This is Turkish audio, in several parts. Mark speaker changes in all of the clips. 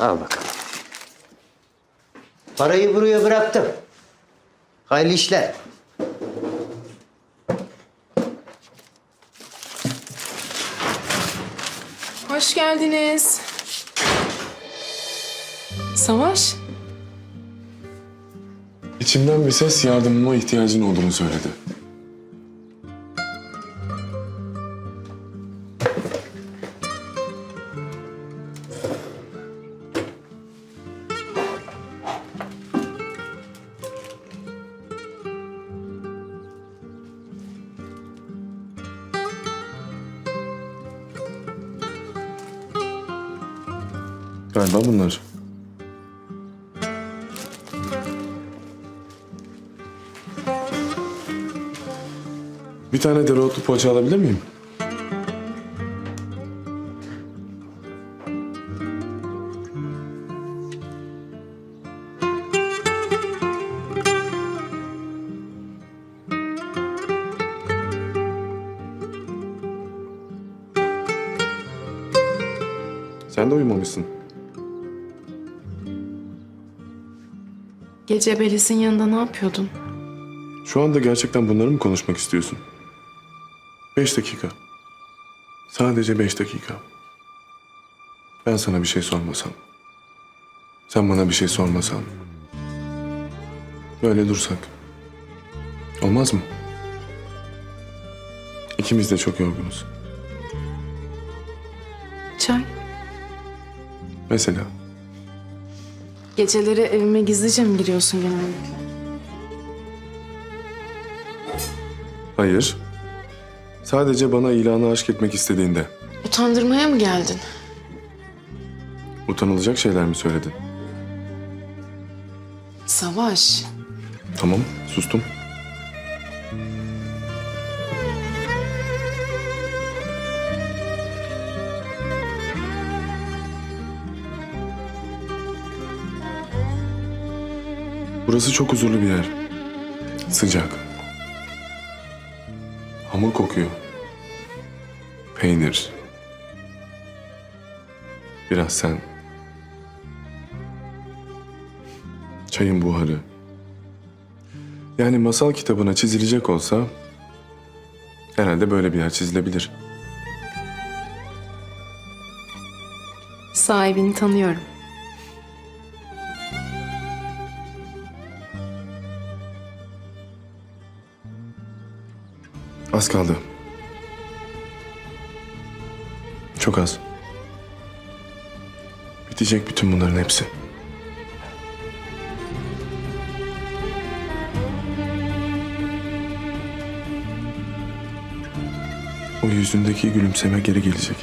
Speaker 1: Al bakalım. Parayı buraya bıraktım. Hayırlı işler.
Speaker 2: Hoş geldiniz. Savaş,
Speaker 3: İçimden bir ses yardımıma ihtiyacın olduğunu söyledi. Galiba bunlar. Bir tane dereotlu poğaça alabilir miyim? Sen de uyumamışsın.
Speaker 2: Gece Beliz'in yanında ne yapıyordun?
Speaker 3: Şu anda gerçekten bunları mı konuşmak istiyorsun? Beş dakika. Sadece beş dakika. Ben sana bir şey sormasam. Sen bana bir şey sormasan. Böyle dursak. Olmaz mı? İkimiz de çok yorgunuz.
Speaker 2: Çay.
Speaker 3: Mesela
Speaker 2: Geceleri evime gizlice mi giriyorsun genellikle?
Speaker 3: hayır. Sadece bana ilanı aşk etmek istediğinde
Speaker 2: Utandırmaya mı geldin?
Speaker 3: utanılacak şeyler mi söyledin?
Speaker 2: Savaş,
Speaker 3: Tamam, sustum. Burası çok huzurlu bir yer. Sıcak. Hamur kokuyor. Peynir. Biraz sen. Çayın buharı. Yani masal kitabına çizilecek olsa herhalde böyle bir yer çizilebilir.
Speaker 2: sahibini tanıyorum.
Speaker 3: Az kaldı. Çok az. Bitecek bütün bunların hepsi. O yüzündeki gülümseme geri gelecek.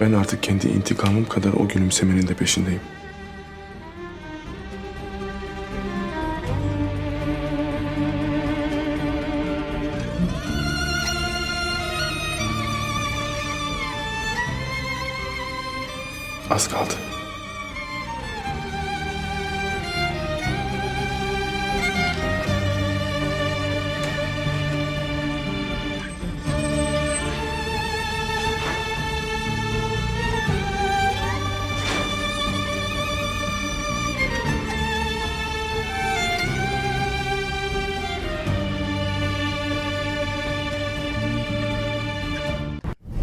Speaker 3: Ben artık kendi intikamım kadar o gülümsemenin de peşindeyim. Az kaldı.